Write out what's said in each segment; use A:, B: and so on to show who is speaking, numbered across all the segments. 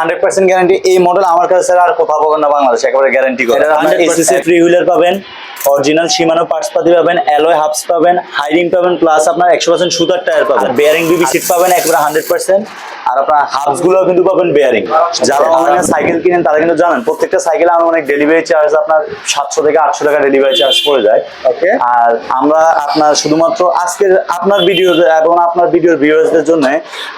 A: Hundred percent guarantee এই model আমার কাছে স্যার আর কোথাও পাবেন না বাংলাদেশে একেবারে গ্যারান্টি করে।
B: এটা 100%
A: এসিসি ফ্রি হুইলার পাবেন অরিজিনাল সীমানো পার্টস পাতি পাবেন অ্যালয় হাবস পাবেন হাইরিং পাবেন প্লাস আপনার একশো পার্সেন্ট সুতার টায়ার পাবেন। বেয়ারিং বিবি সিট পাবেন একবারে হান্ড্রেড পার্সেন্ট আর আপনার হাবসগুলো কিন্তু পাবেন বেয়ারিং যারা অনলাইনে সাইকেল কিনেন তারা কিন্তু জানেন প্রত্যেকটা সাইকেলে আমার অনেক ডেলিভারি চার্জ আপনার সাতশো থেকে আটশো টাকা ডেলিভারি চার্জ পড়ে যায়।
B: ওকে।
A: আর আমরা আপনার শুধুমাত্র আজকের আপনার ভিডিও এবং আপনার ভিডিওর ভিউয়ার্সদের জন্য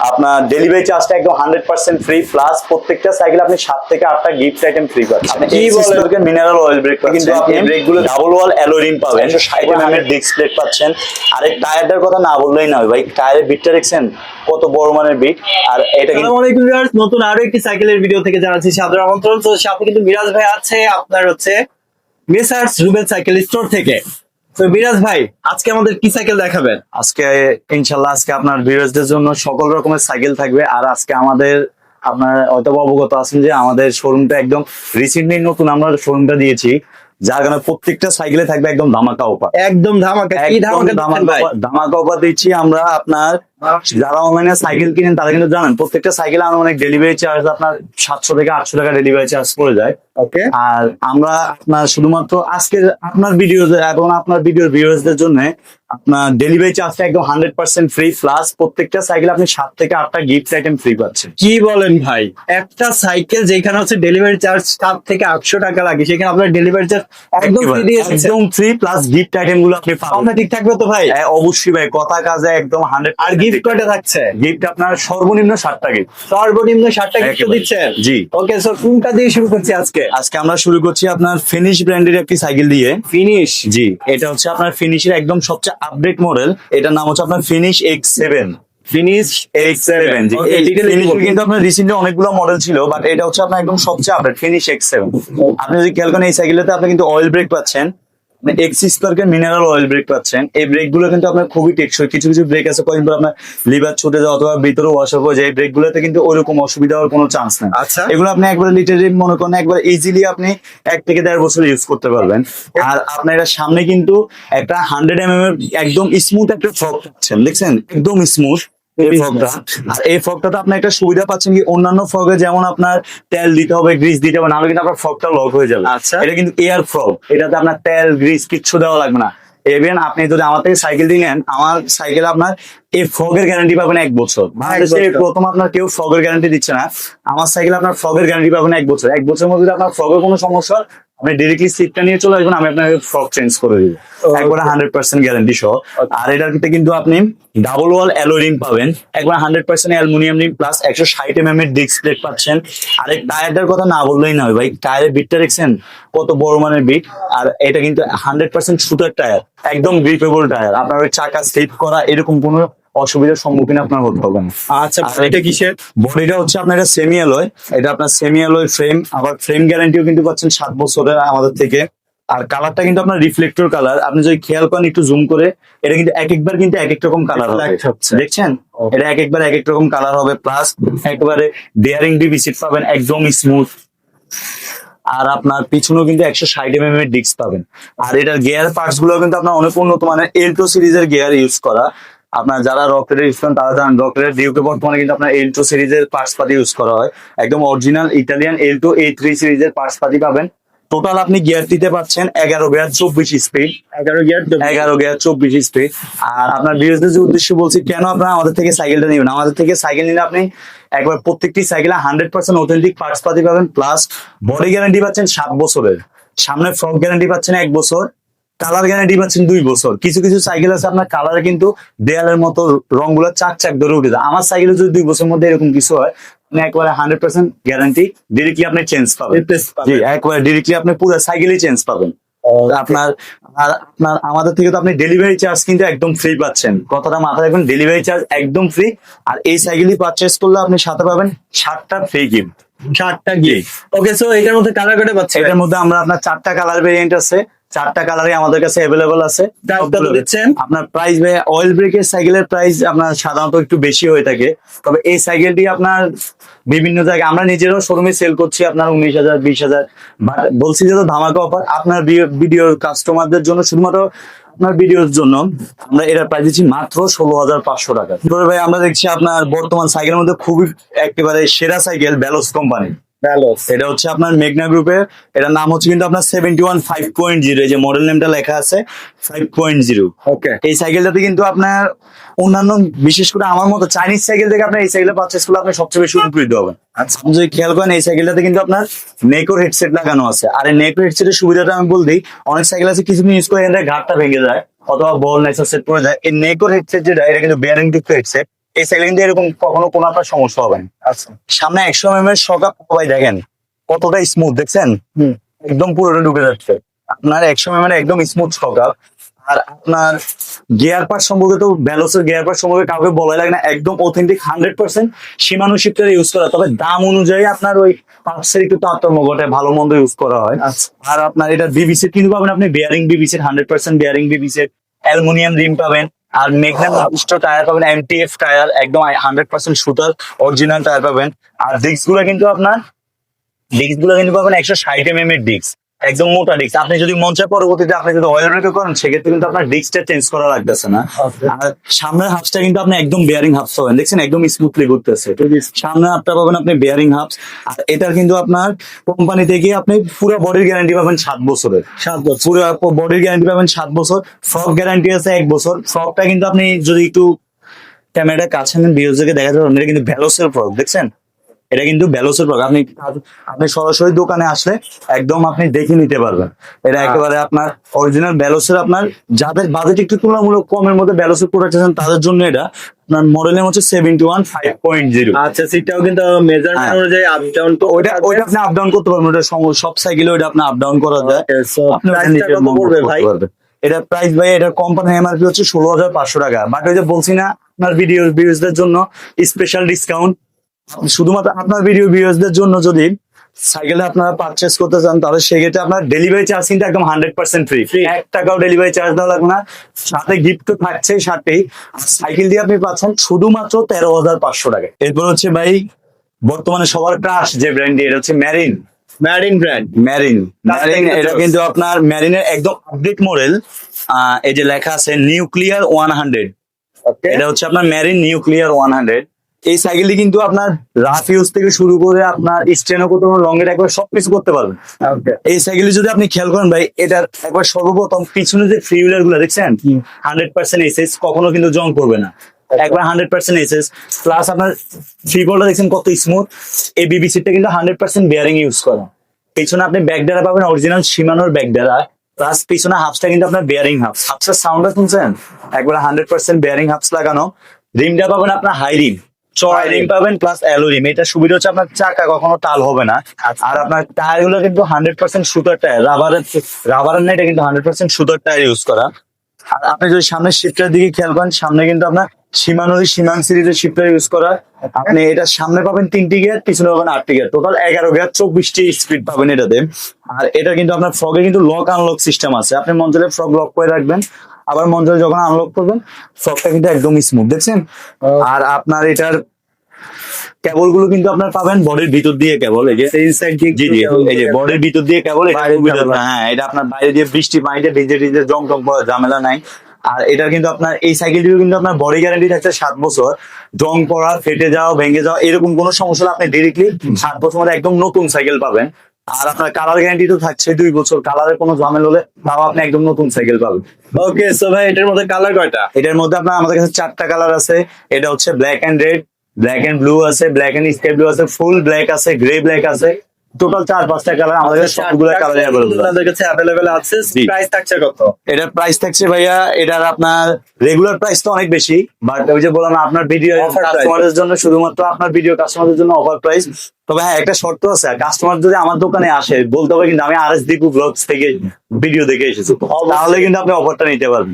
A: আপনার ডেলিভারি চার্জটা একদম হান্ড্রেড পার্সেন্ট ফ্রি প্লাস প্রত্যেকটা সাইকেল আপনি সাত থেকে আটটা গিফট আইটেম ফ্রি পাচ্ছেন।
B: কি বলেন?
A: মিনারেল অয়েল ব্রেক কিন্তু আপনি ব্রেকগুলো ডাবল ওয়াল অ্যালোরিম পাবেন ষাট এম এর ডিস্ক প্লেট পাচ্ছেন। আর এই টায়ারটার কথা না বললেই না ভাই টায়ারের বিটটা দেখছেন? কত বড় মানের বিট আর এটা
B: আসসালামু আলাইকুম ভিউয়ার্স নতুন আরও একটি সাইকেলের ভিডিও থেকে জানাচ্ছি সাদর আমন্ত্রণ। তো সাথে কিন্তু মিরাজ ভাই আছে আপনার হচ্ছে মেসার্স রুবেল সাইকেল স্টোর থেকে। তো মিরাজ ভাই আজকে আমাদের কি সাইকেল দেখাবেন?
A: আজকে ইনশাল্লাহ আজকে আপনার ভিউয়ার্সদের জন্য সকল রকমের সাইকেল থাকবে। আর আজকে আমাদের আপনার হয়তো অবগত আছেন যে আমাদের শোরুমটা একদম রিসেন্টলি নতুন আমরা শোরুমটা দিয়েছি। যার কারণে প্রত্যেকটা সাইকেলে থাকবে একদম ধামাকা অফার
B: একদম ধামাকা। কি ধামাকা
A: ধামাকা অফার দিচ্ছি আমরা আপনার যারা অনলাইনে সাইকেল কিনেন তারা কিন্তু জানেন প্রত্যেকটা সাইকেল আমার অনেক ডেলিভারি চার্জ আপনার সাতশো থেকে আটশো টাকা ডেলিভারি চার্জ পড়ে যায়।
B: ওকে
A: আর আমরা আপনার শুধুমাত্র আজকের আপনার ভিডিও এবং আপনার ভিডিওর ভিউয়ার্সদের জন্য আপনার ডেলিভারি চার্জটা একদম হান্ড্রেড পার্সেন্ট ফ্রি প্লাস প্রত্যেকটা সাইকেল আপনি সাত থেকে আটটা গিফট আইটেম ফ্রি পাচ্ছেন।
B: কি বলেন ভাই? একটা সাইকেল যেখানে হচ্ছে ডেলিভারি চার্জ সাত থেকে আটশো টাকা লাগে সেখানে আপনার ডেলিভারি চার্জ একদম ফ্রি দিয়ে
A: একদম ফ্রি প্লাস গিফট আইটেমগুলো আপনি পাবেন।
B: ঠিক থাকবে তো ভাই?
A: হ্যাঁ, অবশ্যই ভাই কথা কাজে একদম হান্ড্রেড
B: আর গিফট কয়টা থাকছে।
A: গিফট আপনার সর্বনিম্ন গিফট
B: সর্বনিম্ন ষাটটা গিফট দিচ্ছেন?
A: জি।
B: ওকে সো কোনটা দিয়ে শুরু করছি আজকে?
A: আজকে আমরা শুরু করছি আপনার ফিনিশ ব্র্যান্ডের একটি সাইকেল দিয়ে।
B: ফিনিশ
A: জি এটা হচ্ছে আপনার ফিনিশের একদম সবচেয়ে আপডেট মডেল এটার নাম হচ্ছে আপনার finish X seven
B: finish
A: X seven. কিন্তু আপনার রিসেন্টলি অনেকগুলো মডেল ছিল বাট এটা হচ্ছে আপনার একদম সবচেয়ে আপডেট ফিনিশ এক্স সেভেন আপনি যদি খেয়াল করেন এই সাইকেলটাতে আপনি কিন্তু অয়েল ব্রেক পাচ্ছেন। এক্স স্পার্কের মিনারেল অয়েল ব্রেক পাচ্ছেন। এই ব্রেকগুলো কিন্তু আপনার খুবই টেকসই। কিছু কিছু ব্রেক আছে কয়েকদিন পর আপনার লিভার ছুটে যাওয়া অথবা ভিতরে ওয়াশ হয়ে যায়। এই ব্রেক গুলোতে কিন্তু ওইরকম অসুবিধা হওয়ার কোনো চান্স নেই।
B: আচ্ছা।
A: এগুলো আপনি একবার লিটারি মনে করেন একবার ইজিলি আপনি এক থেকে দেড় বছর ইউজ করতে পারবেন। আর আপনার এটা সামনে কিন্তু একটা হান্ড্রেড এম এর একদম স্মুথ একটা ফ্রক পাচ্ছেন। দেখছেন? একদম স্মুথ এই ফগটা এই ফগটাতে আপনি একটা সুবিধা পাচ্ছেন কি অন্যান্য ফগে যেমন আপনার তেল দিতে হবে গ্রিস দিতে হবে নাহলে কিন্তু আপনার ফগটা লক হয়ে যাবে।
B: আচ্ছা।
A: এটা কিন্তু এয়ার ফ্রগ এটাতে আপনার তেল গ্রিস কিচ্ছু দেওয়া লাগবে না। এভেন আপনি যদি আমার থেকে সাইকেল নেন আমার সাইকেল আপনার এই ফগের গ্যারান্টি পাবেন এক বছর। বাংলাদেশে। প্রথম আপনার কেউ ফগের গ্যারান্টি দিচ্ছে না। আমার সাইকেল আপনার ফগের গ্যারান্টি পাবেন এক বছর। এক বছরের মধ্যে আপনার ফগের কোনো সমস্যা আপনি ডিরেক্টলি সিটটা নিয়ে চলে আসবেন আমি আপনাকে ফগ চেঞ্জ করে দিব. একবারে হান্ড্রেড পার্সেন্ট গ্যারান্টি সহ। আর এটার ক্ষেত্রে কিন্তু আপনি ডাবল ওয়াল অ্যালোরিং পাবেন। একবার hundred percent aluminium ring plus একশো ষাট এম এম এর ডিস্ক প্লেট পাচ্ছেন। আর এই টায়ারটার কথা না বললেই না ভাই টায়ারের বিটটা দেখছেন? কত বড় মানের বিট আর এটা কিন্তু হান্ড্রেড পার্সেন্ট সুতার টায়ার একদম গ্রিপেবল টায়ার আপনার ওই চাকা স্লিপ করা এরকম কোনো অসুবিধার সম্মুখীন আপনার হতে হবে। না
B: আচ্ছা এটা কিসের?
A: বডিটা হচ্ছে আপনার এটা সেমি অ্যালয় এটা আপনার সেমি অ্যালয় ফ্রেম আবার ফ্রেম গ্যারান্টিও কিন্তু পাচ্ছেন সাত বছরের আমাদের থেকে। আর কালারটা কিন্তু আপনার রিফ্লেক্টর কালার আপনি যদি খেয়াল করেন একটু জুম করে এটা কিন্তু এক একবার কিন্তু এক এক রকম কালার হবে। দেখছেন? এটা এক একবার এক এক রকম কালার হবে। প্লাস একেবারে ডেয়ারিং ডিবি সিট পাবেন একদম স্মুথ আর আপনার পিছনেও কিন্তু একশো ষাট এম এর ডিস্ক পাবেন। আর এটার গিয়ার পার্টসগুলো কিন্তু আপনার অনেক উন্নত মানের এলটো সিরিজের গিয়ার ইউজ করা। আপনার যারা রকেটের ইউজ করেন তারা জানেন রকেটের ডিউকে বর্তমানে কিন্তু আপনার এলটো সিরিজের পার্টস পাতি ইউজ করা হয়। একদম অরিজিনাল ইটালিয়ান এলটো এ থ্রি সিরিজের পার্টস পাতি পাবেন। টোটাল আপনি গিয়ার দিতে পাচ্ছেন এগারো গিয়ার চব্বিশ স্পিড
B: এগারো গিয়ার
A: এগারো গিয়ার চব্বিশ স্পিড আর আপনার বিজনেস যে উদ্দেশ্য বলছি কেন আপনারা আমাদের থেকে সাইকেলটা নেবেন? আমাদের থেকে সাইকেল নিলে আপনি একবার প্রত্যেকটি সাইকেলে হান্ড্রেড পার্সেন্ট অথেন্টিক পার্টস পাতি পাবেন প্লাস বডি গ্যারান্টি পাচ্ছেন সাত বছরের। সামনে ফ্রক গ্যারান্টি পাচ্ছেন এক বছর। কালার গ্যারান্টি পাচ্ছেন দুই বছর। কিছু কিছু সাইকেল আছে আপনার কালারে কিন্তু দেয়ালের মতো রংগুলো চাক চাক ধরে উঠে যায়। আমার সাইকেলে যদি দুই বছরের মধ্যে এরকম কিছু হয় একবারে হান্ড্রেড পার্সেন্ট গ্যারান্টি ডিরেক্টলি আপনি চেঞ্জ পাবেন।
B: Replace পাবেন।
A: জি একবারে ডিরেক্টলি আপনি পুরো সাইকেলই চেঞ্জ পাবেন। আপনার আর আপনার আমাদের থেকে তো আপনি ডেলিভারি চার্জ কিন্তু একদম ফ্রি পাচ্ছেন। কথাটা মাথায় রাখবেন ডেলিভারি চার্জ একদম ফ্রি আর এই সাইকেলই পারচেস করলে আপনি সাথে পাবেন সাতটা ফ্রি গিফট
B: গিয়ে ওকে সো এটার মধ্যে কালার করে পাচ্ছে
A: এটার মধ্যে আমরা আপনার চারটা কালার ভেরিয়েন্ট আছে। চারটা কালারই আমাদের কাছে অ্যাভেলেবল আছে? আপনার প্রাইস ভাই অয়েল ব্রেকের সাইকেলের প্রাইস আপনার সাধারণত একটু বেশি হয়ে থাকে। তবে এই সাইকেলটি আপনার বিভিন্ন জায়গায় আমরা নিজেরাও শোরুমে সেল করছি আপনার উনিশ হাজার বিশ হাজার। বলছি যে তো ধামাকা অফার আপনার ভিডিও কাস্টমারদের জন্য শুধুমাত্র আপনার ভিডিওর জন্য আমরা এটার প্রাইস দিচ্ছি মাত্র ষোলো হাজার পাঁচশো টাকা। ভাই আমরা দেখছি আপনার বর্তমান সাইকেলের মধ্যে খুবই একেবারে সেরা সাইকেল ব্যালোস কোম্পানি
B: ব্যালোস
A: এটা হচ্ছে আপনার মেঘনা গ্রুপের এটার নাম হচ্ছে কিন্তু আপনার seventy one five point zero যে মডেল নেমটা লেখা আছে ফাইভ পয়েন্ট জিরো
B: ওকে
A: এই সাইকেলটাতে কিন্তু আপনার অন্যান্য বিশেষ করে আমার মতো চাইনিজ সাইকেল থেকে আপনার এই সাইকেলটা পারচেস করলে আপনি সবচেয়ে বেশি উপকৃত হবেন। আচ্ছা। আপনি যদি খেয়াল করেন এই সাইকেলটাতে কিন্তু আপনার নেকোর হেডসেট লাগানো আছে। আর এই নেকোর হেডসেটের সুবিধাটা আমি বল দিই অনেক সাইকেল আছে কিছুদিন ইউজ করে ঘাটটা ভেঙে যায় অথবা বল নেক্সা সেট পড়ে যায়। এই নেকোর হেডসেট যেটা এটা কিন্তু বেয়ারিং যুক্ত হেডসেট এই সাইকেল কিন্তু এরকম কখনো কোনো আপনার সমস্যা হবে না।
B: আচ্ছা।
A: সামনে একশো এম এর সকাপ ভাই দেখেন কতটা স্মুথ দেখছেন। একদম পুরোটা ঢুকে যাচ্ছে। আপনার একশো এম এর একদম স্মুথ সকাপ আর আপনার গিয়ার পার্ট সম্পর্কে তো ব্যালোসের গিয়ার পার্ট সম্পর্কে কাউকে বলাই লাগে না একদম authentic hundred percent Shimano shifter use করা। তবে দাম অনুযায়ী আপনার ওই পার্টসের একটু তারতম্য ঘটে ভালো মন্দ ইউজ করা হয়।
B: আচ্ছা।
A: আর আপনার এটা বিবিসি কিন্তু পাবেন আপনি bearing BBC hundred percent bearing BBC aluminium rim পাবেন। আর মেঘনা নির্দিষ্ট টায়ার পাবেন এমটিএফ টায়ার একদম হান্ড্রেড পার্সেন্ট শুটার অরিজিনাল টায়ার পাবেন। আর ডিস্কগুলো কিন্তু আপনার ডিস্কগুলো কিন্তু পাবেন একশো ষাট এম এম এর ডিস্ক একদম মোটা ডিস্ক আপনি যদি মন চায় পরবর্তীতে আপনি যদি অয়েল ব্রেকে করেন সেক্ষেত্রে কিন্তু আপনার ডিস্কটা চেঞ্জ করা লাগতেছে না। আর সামনের হাফসটা কিন্তু আপনি একদম বেয়ারিং হাফস পাবেন। দেখছেন একদম স্মুথলি ঘুরতেছে। সামনে হাফটা পাবেন আপনি বেয়ারিং হাফস আর এটার কিন্তু আপনার কোম্পানি থেকে আপনি পুরো বডির গ্যারান্টি পাবেন সাত বছরের।
B: সাত বছর।
A: পুরো বডির গ্যারান্টি পাবেন সাত বছর। ফ্রক গ্যারান্টি আছে এক বছর। ফ্রকটা কিন্তু আপনি যদি একটু ক্যামেরাটা কাছে নেন ভিউজকে দেখা যাবে এটা কিন্তু ভ্যালোসের ফ্রক দেখছেন? এটা কিন্তু ভ্যালোসের ফ্রক আপনি আপনি সরাসরি দোকানে আসলে একদম আপনি দেখে নিতে পারবেন। এটা একেবারে আপনার অরিজিনাল ভ্যালোসের আপনার যাদের বাজেট একটু তুলনামূলক কমের মধ্যে ভ্যালোসের প্রোডাক্ট আছেন তাদের জন্য এটা আপনার হচ্ছে seventy one five point zero
B: আচ্ছা কিন্তু মেজারমেন্ট
A: হ্যাঁ।
B: অনুযায়ী আপ ডাউন তো
A: ওইটা ওইটা আপনি আপ ডাউন করতে পারবেন। ওটা সব সাইকেলে ওইটা আপনি আপ ডাউন করা যায়।
B: ভাই।
A: এটার প্রাইস ভাই এটার কোম্পানি এমআরপি হচ্ছে ষোলো হাজার পাঁচশো টাকা। বাট ওই যে বলছি না আপনার ভিডিও ভিউজদের জন্য স্পেশাল ডিসকাউন্ট শুধুমাত্র আপনার ভিডিও ভিউজদের জন্য যদি সাইকেলটা আপনারা পারচেস করতে চান তাহলে সেক্ষেত্রে আপনার ডেলিভারি চার্জ কিন্তু একদম হান্ড্রেড পার্সেন্ট ফ্রি। এক টাকাও ডেলিভারি চার্জ দেওয়া লাগবে না। সাথে গিফট তো থাকছেই সাথেই। সাইকেল দিয়ে আপনি পাচ্ছেন শুধুমাত্র তেরো হাজার পাঁচশো টাকা। এরপর হচ্ছে ভাই বর্তমানে সবার ক্রাশ যে ব্র্যান্ডটি এটা হচ্ছে marine
B: marine brand
A: marine marine এটা কিন্তু আপনার ম্যারিনের একদম আপডেট মডেল এই যে লেখা আছে নিউক্লিয়ার ওয়ান হান্ড্রেড এটা হচ্ছে আপনার ম্যারিন নিউক্লিয়ার ওয়ান হান্ড্রেড এই সাইকেলটি কিন্তু আপনার রাফ ইউজ থেকে শুরু করে আপনার স্টেনও করতে পারবেন লং এর একবার সবকিছু করতে পারবেন। এই সাইকেলটি যদি আপনি খেয়াল করেন ভাই এটার একবার সর্বপ্রথম পিছনে যে ফ্রি হুইলারগুলো দেখছেন? হান্ড্রেড পার্সেন্ট এসএস কখনো কিন্তু জং করবে না। একবার হান্ড্রেড পার্সেন্ট এসএস প্লাস আপনার থ্রি বলটা দেখছেন কত স্মুথ এই বিবিসিটা কিন্তু হান্ড্রেড পার্সেন্ট বেয়ারিং ইউজ করা। পিছনে আপনি ব্যাক ডারা পাবেন অরিজিনাল সীমানোর ব্যাক ডারা প্লাস পিছনে হাফসটা কিন্তু আপনার বেয়ারিং হাফস হাফসের সাউন্ডটা শুনছেন? একবার হান্ড্রেড পার্সেন্ট বেয়ারিং হাফস লাগানো। রিমটা পাবেন আপনার হাই রিম রিম পাবেন। প্লাস অ্যালো রিম এটা সুবিধা হচ্ছে আপনার চাকা কখনো টাল হবে না। আর আপনার টায়ারগুলো কিন্তু হান্ড্রেড পার্সেন্ট সুতার টায়ার রাবারের রাবারের না এটা কিন্তু হান্ড্রেড পার্সেন্ট সুতার টায়ার ইউজ করা। আর আপনি যদি সামনে শিফটার দিকে খেয়াল করেন সামনে কিন্তু আপনার সীমানোরই সীমান সিরিজের ইউজ করা। আপনি এটা সামনে পাবেন তিনটি গিয়ার পিছনে পাবেন আটটি গিয়ার টোটাল এগারো গিয়ার চব্বিশটি স্পিড পাবেন এটাতে। আর এটা কিন্তু আপনার ফ্রগে কিন্তু লক আনলক সিস্টেম আছে। আপনি মঞ্চলে ফ্রগ লক করে রাখবেন। আবার মঞ্চলে যখন আনলক করবেন ফ্রগটা কিন্তু একদম স্মুথ দেখছেন? আর আপনার এটার কেবলগুলো কিন্তু আপনার পাবেন বডির ভিতর দিয়ে কেবল এই যে জি জি এই যে বডির ভিতর দিয়ে কেবল হ্যাঁ এটা আপনার বাইরে দিয়ে বৃষ্টি পানিতে ভিজে ভিজে জং টং ঝামেলা নাই। আর এটা কিন্তু আপনার এই সাইকেলটিও কিন্তু আপনার বডি গ্যারান্টি থাকছে সাত বছর। জং পড়া ফেটে যাওয়া ভেঙে যাওয়া এরকম কোনো সমস্যা হলে আপনি ডিরেক্টলি সাত বছর মধ্যে একদম নতুন সাইকেল পাবেন। আর আপনার কালার গ্যারান্টি তো থাকছে দুই বছর। কালারের কোনো ঝামেল হলে তাও আপনি একদম নতুন সাইকেল পাবেন।
B: ওকে সো ভাই এটার মধ্যে কালার কয়টা?
A: এটার মধ্যে আপনার আমাদের কাছে চারটা কালার আছে। এটা হচ্ছে black and red black and blue আছে ব্ল্যাক এন্ড স্কাই ব্লু আছে ফুল ব্ল্যাক আছে গ্রে ব্ল্যাক আছে। টোটাল চার পাঁচটা কালার আমাদের কাছে সবগুলো কালার
B: আপনাদের কাছে অ্যাভেলেবেল আছে প্রাইস থাকছে কত?
A: এটার প্রাইস থাকছে ভাইয়া এটার আপনার রেগুলার প্রাইস তো অনেক বেশি বাট ওই যে বললাম আপনার ভিডিও কাস্টমারদের জন্য শুধুমাত্র আপনার ভিডিও কাস্টমারদের জন্য অফার প্রাইস তবে হ্যাঁ একটা শর্ত আছে কাস্টমার যদি আমার দোকানে আসে বলতে হবে কিন্তু আমি আর এস দীপু ব্লগস থেকে ভিডিও দেখে এসেছি। তাহলে কিন্তু আপনি অফারটা নিতে পারবেন।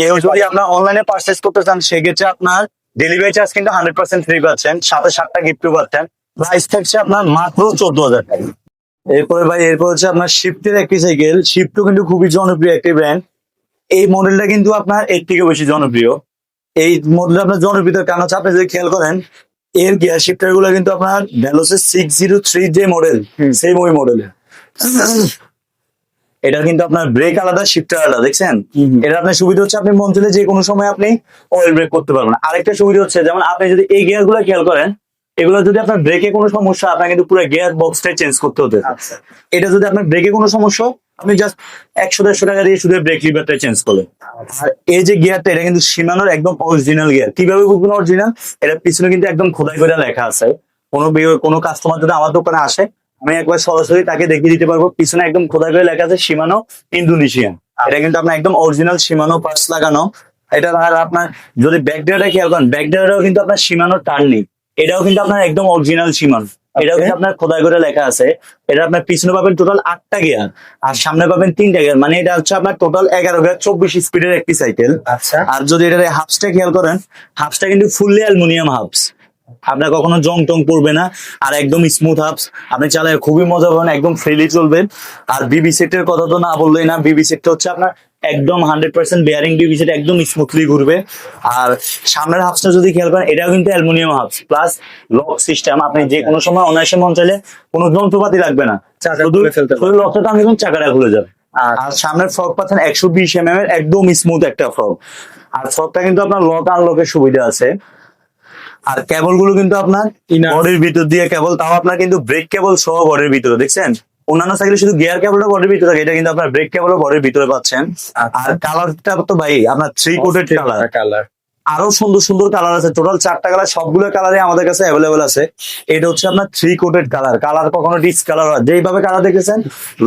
A: কেউ যদি আপনার অনলাইনে পারচেস করতে চান সেক্ষেত্রে আপনার ডেলিভারি চার্জ কিন্তু হান্ড্রেড পার্সেন্ট ফ্রি পাচ্ছেন সাথে সাতটা গিফট পাচ্ছেন। প্রাইস থাকছে আপনার মাত্র চোদ্দ হাজার টাকা। এরপরে ভাই এরপর হচ্ছে আপনার শিফটের একটি সাইকেল শিফটও কিন্তু খুবই জনপ্রিয় একটি ব্র্যান্ড এই মডেলটা কিন্তু আপনার এর থেকে বেশি জনপ্রিয়। এই মডেলটা আপনার জনপ্রিয়তার কারণ হচ্ছে আপনি যদি খেয়াল করেন এর গিয়ার শিফটারগুলো কিন্তু আপনার ভ্যালোসের সিক্স জিরো থ্রি যে মডেল। সেম ওই মডেলের এটা কিন্তু আপনার ব্রেক আলাদা শিফটার আলাদা দেখছেন? এটা আপনার সুবিধা হচ্ছে আপনি মন চলে যে কোনো সময় আপনি অয়েল ব্রেক করতে পারবেন। আরেকটা সুবিধা হচ্ছে যেমন আপনি যদি এই গিয়ারগুলো খেয়াল করেন এগুলো যদি আপনার ব্রেকে কোনো সমস্যা আপনার কিন্তু পুরো গিয়ার বক্সটাই চেঞ্জ করতে হতে
B: আচ্ছা।
A: এটা যদি আপনার ব্রেকে কোনো সমস্যা আপনি জাস্ট একশো দেড়শো টাকা দিয়ে শুধু ব্রেক লিভারটা চেঞ্জ করলেন। আর এই যে গিয়ারটা এটা কিন্তু সীমানোর একদম অরিজিনাল গিয়ার কীভাবে বুঝবেন অরিজিনাল এটা পিছনে কিন্তু একদম খোদাই করে লেখা আছে। কোনো কোনো কাস্টমার যদি আমার দোকানে আসে আমি একবার সরাসরি তাকে দেখিয়ে দিতে পারব পিছনে একদম খোদাই করে লেখা আছে সীমানো ইন্দোনেশিয়ান। এটা কিন্তু আপনার একদম অরিজিনাল সীমানো পার্স লাগানো। এটা আর আপনার যদি ব্যাকডাটা খেয়াল করেন ব্যাকডাটাও কিন্তু আপনার সীমানো টার্ন নেই। এটাও কিন্তু আপনার একদম অরিজিনাল সীমান এটাও কিন্তু আপনার খোদাই করে লেখা আছে। এটা আপনার পিছনে পাবেন টোটাল আটটা গিয়ার আর সামনে পাবেন তিনটা গিয়ার মানে এটা হচ্ছে আপনার টোটাল এগারো গিয়ার চব্বিশ স্পিডের একটি সাইকেল
B: আচ্ছা।
A: আর যদি এটার হাফসটা খেয়াল করেন হাফসটা কিন্তু ফুললি অ্যালুমিনিয়াম হাফস আপনার কখনো জং টং পড়বে না আর একদম স্মুথ হাফস আপনি চালায় খুবই মজা পাবেন একদম ফ্রিলি চলবেন আর বিবি সেটের কথা তো না বললেই না বিবি সেটটা হচ্ছে আপনার একদম hundred percent bearing BB set একদম স্মুথলি ঘুরবে। আর সামনের হাফসটা যদি খেয়াল করেন এটাও কিন্তু aluminium hubs plus lock system আপনি যে কোনো সময় অনায়াসে মন চাইলে কোনো যন্ত্রপাতি লাগবে না। শুধু লকটা টান দিবেন চাকাটা খুলে যাবে।
B: আর
A: আর সামনের ফ্রক পাচ্ছেন একশো বিশ এম এম এর একদম স্মুথ একটা ফ্রক আর ফ্রকটা কিন্তু আপনার লক আনলকের সুবিধা আছে। আর কেবলগুলো কিন্তু আপনার. বডির ভিতর দিয়ে কেবল তাও আপনার কিন্তু ব্রেক কেবল সহ বডির ভিতরে দেখছেন? অন্যান্য সাইকেলে শুধু গিয়ার কেবলটা বডির ভিতরে থাকে এটা কিন্তু আপনার ব্রেক কেবলও বডির ভিতরে পাচ্ছেন। আর কালারটা তো ভাই আপনার থ্রি কোটেড কালার
B: কালার
A: আরও সুন্দর সুন্দর কালার আছে টোটাল চারটা কালার সবগুলো কালারই আমাদের কাছে অ্যাভেলেবেল আছে। এটা হচ্ছে আপনার থ্রি কোটেড কালার কালার কখনো ডিস কালার হয় যেইভাবে কালার দেখেছেন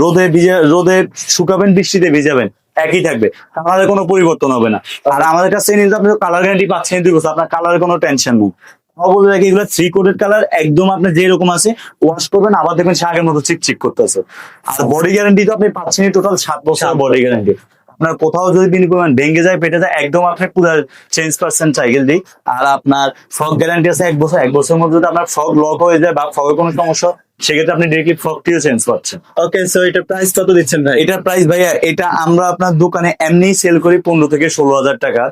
A: রোদে ভিজে রোদে শুকাবেন বৃষ্টিতে ভিজাবেন একই থাকবে। কালারের কোনো পরিবর্তন হবে না। আর আমাদের কাছে আপনি কালার গ্যারান্টি পাচ্ছেন দুই বছর। আপনার কালারের কোনো টেনশন নেই। তাও বলে এগুলো থ্রি কোটেড কালার একদম আপনি যেরকম আছে ওয়াশ করবেন আবার দেখবেন সে আগের মতো চিকচিক করতেছে। আর বডি গ্যারান্টি তো আপনি পাচ্ছেন টোটাল সাত বছর বডি গ্যারান্টি আপনার কোথাও যদি তিনি ভেঙে যায় পেটে যায় একদম আপনি পুরো চেঞ্জ পার্সেন্ট সাইকেল দিই। আর আপনার ফগ গ্যারান্টি আছে এক বছর এক বছরের মধ্যে যদি আপনার ফগ লক হয়ে যায় বা ফগের কোনো সমস্যা সেক্ষেত্রে আপনি ডিরেক্টলি ফগটিও চেঞ্জ পাচ্ছেন।
B: ওকে সো এটা প্রাইস কত দিচ্ছেন ভাই?
A: এটার প্রাইস ভাইয়া এটা আমরা আপনার দোকানে এমনি সেল করি পনেরো থেকে ষোলো হাজার টাকা।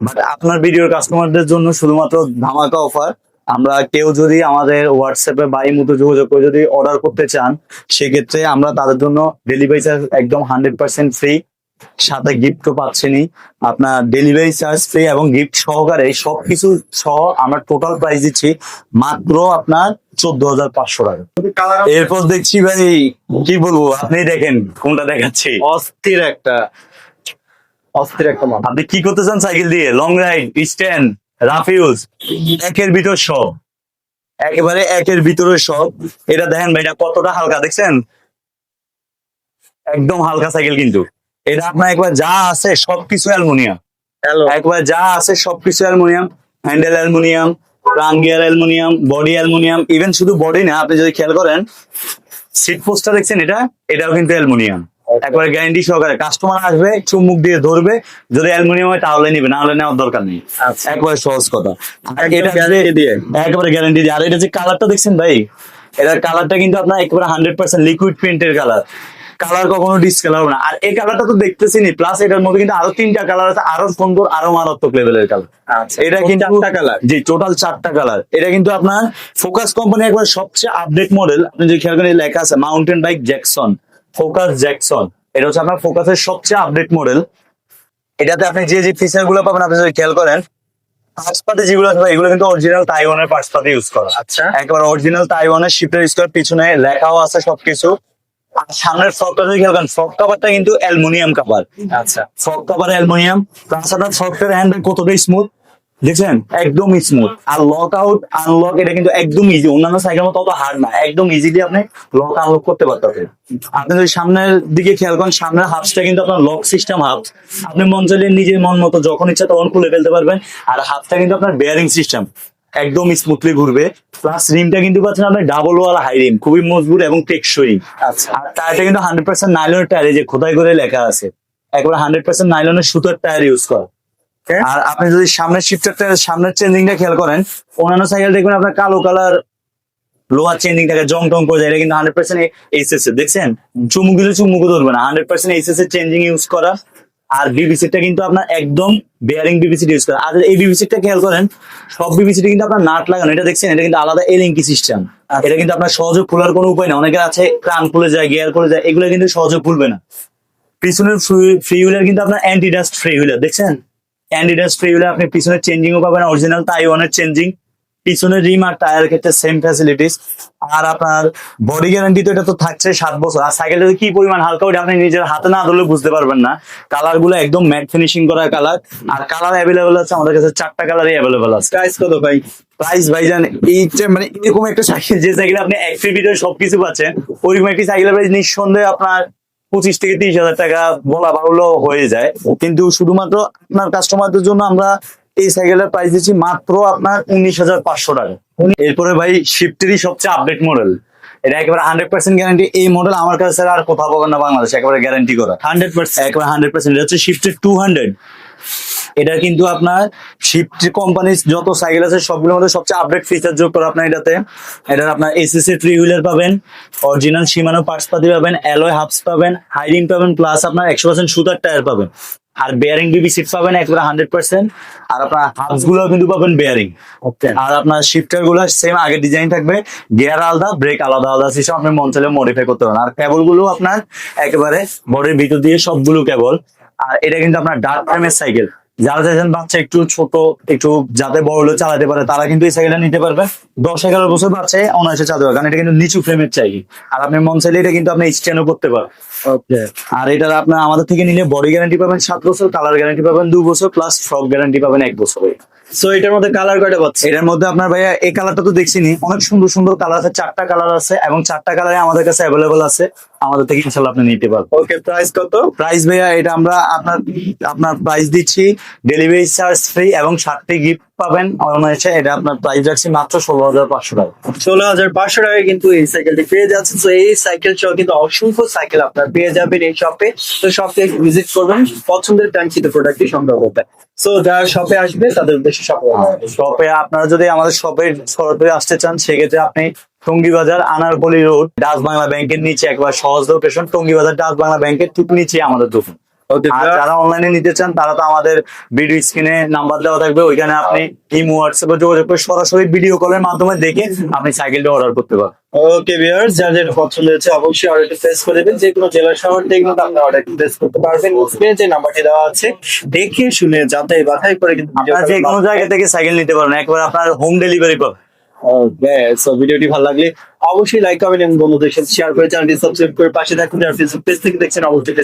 A: বাট আপনার ভিডিওর কাস্টমারদের জন্য শুধুমাত্র ধামাকা অফার আমরা কেউ যদি আমাদের হোয়াটসঅ্যাপে বা মতো যোগাযোগ করে যদি অর্ডার করতে চান, সেক্ষেত্রে আমরা তাদের জন্য ডেলিভারি চার্জ একদম হান্ড্রেড পার্সেন্ট ফ্রি সাথে গিফটও পাচ্ছেনই। আপনার ডেলিভারি চার্জ ফ্রি এবং গিফট সহকারে সবকিছু সহ আমরা টোটাল প্রাইস দিচ্ছি মাত্র আপনার চোদ্দ হাজার পাঁচশো টাকা। এরপর দেখছি ভাই, কি বলব? আপনি দেখেন, কোনটা দেখাচ্ছি।
B: অস্থির একটা। অস্থির একটা মাল।
A: আপনি কি করতে চান সাইকেল দিয়ে? Long ride stand rough use একের ভিতর সব। একেবারে একের ভিতরে সব। এটা দেখেন ভাই এটা কতটা হালকা দেখছেন? একদম হালকা সাইকেল কিন্তু। এটা আপনার একবার যা আছে সবকিছু অ্যালুমিনিয়াম। একবার যা আছে সবকিছু aluminium. Handle aluminium trunk gear aluminium body aluminium even শুধু বডি না আপনি যদি খেয়াল করেন সিট পোস্টটা দেখছেন এটা এটাও কিন্তু অ্যালুমিনিয়াম। একবারে গ্যারান্টি সহকারে। কাস্টমার আসবে চুমুক দিয়ে ধরবে যদি অ্যালুমিনিয়াম হয় তাহলে নিবে না হলে নেওয়ার দরকার নেই।
B: আচ্ছা।
A: একবারে সহজ কথা। আর এটা
B: দিয়ে।
A: একেবারে গ্যারান্টি দিয়ে। আর এটা যে কালারটা দেখছেন ভাই এটার কালারটা কিন্তু আপনার একেবারে হান্ড্রেড পার্সেন্ট লিকুইড প্রিন্টের কালার কালার কখনো ডিসকালার হবে না। আর এই কালারটা তো দেখতেছি নি প্লাস এটার মধ্যে কিন্তু আরও তিনটা কালার আছে আরও সুন্দর আরও মারাত্মক লেভেলের কালার
B: আচ্ছা
A: এটা কিন্তু
B: চারটা কালার
A: জি টোটাল চারটা কালার এটা কিন্তু আপনার ফোকাস কোম্পানি একবার সবচেয়ে আপডেট মডেল আপনি যদি খেয়াল করেন লেখা আছে mountain bike Jackson focus Jackson. এটা হচ্ছে আপনার ফোকাসের সবচেয়ে আপডেট মডেল এটাতে আপনি যে যে ফিচারগুলো পাবেন আপনি যদি খেয়াল করেন পার্টস যেগুলো আছে এগুলো কিন্তু অরিজিনাল তাইওয়ানের পার্টস পাতে ইউজ করা।
B: আচ্ছা।
A: একবার অরিজিনাল তাইওয়ানের শিপটার ইউজ পিছনে লেখাও আছে সবকিছু। আর সামনের ফ্রকটা যদি খেয়াল করেন ফ্রক কাভারটা কিন্তু অ্যালুমিনিয়াম কাভার
B: আচ্ছা।
A: ফক কভার অ্যালুমিনিয়াম আপনার ফকের হ্যান্ডেল কতটা স্মুথ দেখছেন? একদম স্মুথ আর লক আউট আনলক এটা কিন্তু একদম ইজি অন্যান্য সাইকেল মতো অত হার্ড না। একদম ইজিলি আপনি লক আনলক করতে পারতেন আপনি যদি সামনের দিকে খেয়াল করেন সামনের হাফসটা কিন্তু আপনার লক সিস্টেম হাফ আপনি মন চাইলে নিজের মন মতো যখন ইচ্ছা তখন খুলে ফেলতে পারবেন। আর হাফটা কিন্তু আপনার বেয়ারিং সিস্টেম একদম স্মুথলি ঘুরবে। প্লাস রিমটা কিন্তু পাচ্ছেন আপনার ডাবল ওয়াল হাই রিম খুবই মজবুত এবং টেকসই।
B: আচ্ছা।
A: আর টায়ারটা কিন্তু হান্ড্রেড পার্সেন্ট নাইলনের টায়ার যে খোদাই করে লেখা আছে। একবার হান্ড্রেড পার্সেন্ট নাইলনের সুতোর টায়ার ইউজ কর. আর আপনি যদি সামনের শিফটারটা সামনের চেঞ্জিংটা খেয়াল করেন অন্যান্য সাইকেল দেখবেন আপনার কালো কালার লোহার চেঞ্জিং থাকে জং টং করে যায় এটা কিন্তু হান্ড্রেড পার্সেন্ট এইচএস এর দেখছেন? চুমুক দিলে চুমুকও ধরবে না। হান্ড্রেড পার্সেন্ট এইচএস এর চেঞ্জিং ইউজ করা। আর বিবিসিটা কিন্তু আপনার একদম বেয়ারিং বিবিসিটা ইউজ করা। আর এই বিবিসিটা খেয়াল করেন সব বিবিসিটা কিন্তু আপনার নাট লাগানো। এটা দেখছেন? এটা কিন্তু আলাদা এলিঙ্কি সিস্টেম এটা কিন্তু আপনার সহজে খোলার কোনো উপায় না অনেকের আছে ক্রান খুলে যায় গিয়ার খুলে যায় এগুলো কিন্তু সহজে খুলবে না। পিছনের ফ্রি হুইলার কিন্তু আপনার অ্যান্টি ডাস্ট ফ্রি হুইলার দেখছেন? অ্যান্টি ডাস্ট ফ্রি হুইলার আপনি পিছনে চেঞ্জিং ও পাবেন অরিজিনাল তাইওয়ানের চেঞ্জিং পিছনের রিম আর টায়ার ক্ষেত্রে সেম ফ্যাসিলিটিস আর আপনার বডি গ্যারান্টি তো এটা তো থাকছে সাত বছর। আর সাইকেলটা কি পরিমাণ হালকা ওটা আপনি নিজের হাতে না ধরলে বুঝতে পারবেন না। কালারগুলো একদম ম্যাট ফিনিশিং করা কালার আর কালার অ্যাভেলেবেল আছে আমাদের কাছে চারটা কালারই অ্যাভেলেবেল আছে।
B: প্রাইস কত ভাই?
A: প্রাইস ভাইজান এইটা মানে এরকম একটা সাইকেল যে সাইকেল আপনি ভিতরে সবকিছু পাচ্ছেন ওইরকম একটি সাইকেলের প্রাইস নিঃসন্দেহে আপনার পঁচিশ থেকে তিরিশ হাজার টাকা বলা বাহুল্য হয়ে যায়। কিন্তু শুধুমাত্র আপনার কাস্টমারদের জন্য আমরা এই সাইকেলের প্রাইস দিচ্ছি মাত্র আপনার উনিশ হাজার পাঁচশো টাকা। এরপরে ভাই শিফটেরই সবচেয়ে আপডেট মডেল এটা একেবারে হান্ড্রেড পার্সেন্ট গ্যারান্টি এই মডেল আমার কাছে আর কোথাও পাবেন না বাংলাদেশ একেবারে গ্যারান্টি করা।
B: হান্ড্রেড পার্সেন্ট
A: একেবারে হান্ড্রেড পার্সেন্ট এটা হচ্ছে শিফটের টু হান্ড্রেড এটা কিন্তু আপনার শিফট কোম্পানির যত সাইকেল আছে সবগুলোর মধ্যে সবচেয়ে আপডেট ফিচার যোগ করা আপনার এটাতে। এটা আপনার এসএসসি থ্রি হুইলার পাবেন অরিজিনাল সীমানো পার্টস পাতি পাবেন অ্যালয় হাবস পাবেন হাইরিং পাবেন প্লাস আপনার একশো পার্সেন্ট সুতার টায়ার পাবেন। আর বেয়ারিং বিবি সিট পাবেন একবারে হান্ড্রেড পার্সেন্ট আর আপনার হাবসগুলো কিন্তু পাবেন বেয়ারিং আর আপনার শিফটারগুলো সেম আগের ডিজাইন থাকবে গিয়ার আলাদা ব্রেক আলাদা আলাদা সিস্টেম আপনি মন চাইলে মডিফাই করতে পারেন। আর কেবলগুলো আপনার একেবারে বডির ভিতর দিয়ে সবগুলো কেবল আর এটা কিন্তু আপনার ডার্ক ফ্রেমের সাইকেল যারা চাইছেন বাচ্চা একটু ছোট একটু যাতে বড় হলে চালাতে পারে তারা কিন্তু এই সাইকেলটা নিতে পারবে। দশ এগারো বছর বাচ্চা অনায়াসে চালাতে পারবে কারণ এটা কিন্তু নিচু ফ্রেমের চাই আর আপনি মন চাইলে এটা কিন্তু আপনি স্ট্যান্ডও করতে পারেন
B: ওকে
A: আর এটার আপনার আমাদের থেকে নিলে বডি গ্যারান্টি পাবেন সাত বছর কালার গ্যারান্টি পাবেন দু বছর প্লাস ফ্রক গ্যারান্টি পাবেন এক বছর।
B: সো এটার মধ্যে কালার কয়টা পাচ্ছে?
A: এটার মধ্যে আপনার ভাইয়া এই কালারটা তো দেখছিনি অনেক সুন্দর সুন্দর কালার আছে চারটা কালার আছে এবং চারটা কালারে আমাদের কাছে অ্যাভেলেবল আছে। আমাদের থেকে ইনশাল্লাহ আপনি নিতে পারবেন।
B: ওকে প্রাইস কত?
A: প্রাইস ভাইয়া এটা আমরা আপনার আপনার প্রাইস দিচ্ছি। ডেলিভারি চার্জ ফ্রি এবং সাতটি গিফট পাবেন অনায়াসে। এটা আপনার প্রাইস রাখছি মাত্র ষোলো হাজার পাঁচশো টাকা।
B: ষোলো হাজার পাঁচশো টাকায় কিন্তু এই সাইকেলটি পেয়ে যাচ্ছে তো এই সাইকেল সহ কিন্তু অসংখ্য সাইকেল আপনার পেয়ে যাবেন এই শপে তো শপে ভিজিট করবেন পছন্দের কাঙ্ক্ষিত প্রোডাক্টটি সংগ্রহ করতে। সো যারা শপে আসবে তাদের উদ্দেশ্যে শপে
A: শপে আপনারা যদি আমাদের শপে সরাসরি আসতে চান সেক্ষেত্রে আপনি টঙ্গি বাজার আনারপলি রোড ডাচ বাংলা ব্যাংকের নিচে একবার সহজ লোকেশন টঙ্গি বাজার ডাচ বাংলা ব্যাংকের ঠিক নিচে আমাদের দোকান। যারা অনলাইনে নিতে চান তারা তো আমাদের ভিডিও স্ক্রিনে নাম্বার দেওয়া থাকবে। ওইখানে আপনি ইমো হোয়াটসঅ্যাপে যোগাযোগ করে সরাসরি ভিডিও কলের মাধ্যমে দেখে আপনি সাইকেলটা অর্ডার করতে পারেন
B: ওকে ভিউয়ার্স যার যেটা পছন্দ হচ্ছে অবশ্যই অর্ডারটি প্লেস করে দেবেন। যে কোনো জেলার শহর থেকে কিন্তু আপনি অর্ডারটি প্লেস করতে পারবেন। স্ক্রিনে যে নাম্বারটি দেওয়া আছে দেখে শুনে যাচাই বাছাই করে কিন্তু
A: আপনারা যে কোনো জায়গা থেকে সাইকেল নিতে পারেন একবার আপনার হোম ডেলিভারি পাবেন।
B: সো ভিডিওটি ভালো লাগলে অবশ্যই লাইক কমেন্ট এবং বন্ধুদের সাথে শেয়ার করে চ্যানেলটি সাবস্ক্রাইব করে পাশে থাকুন আর ফেসবুক পেজ থেকে দেখছেন অবশ্যই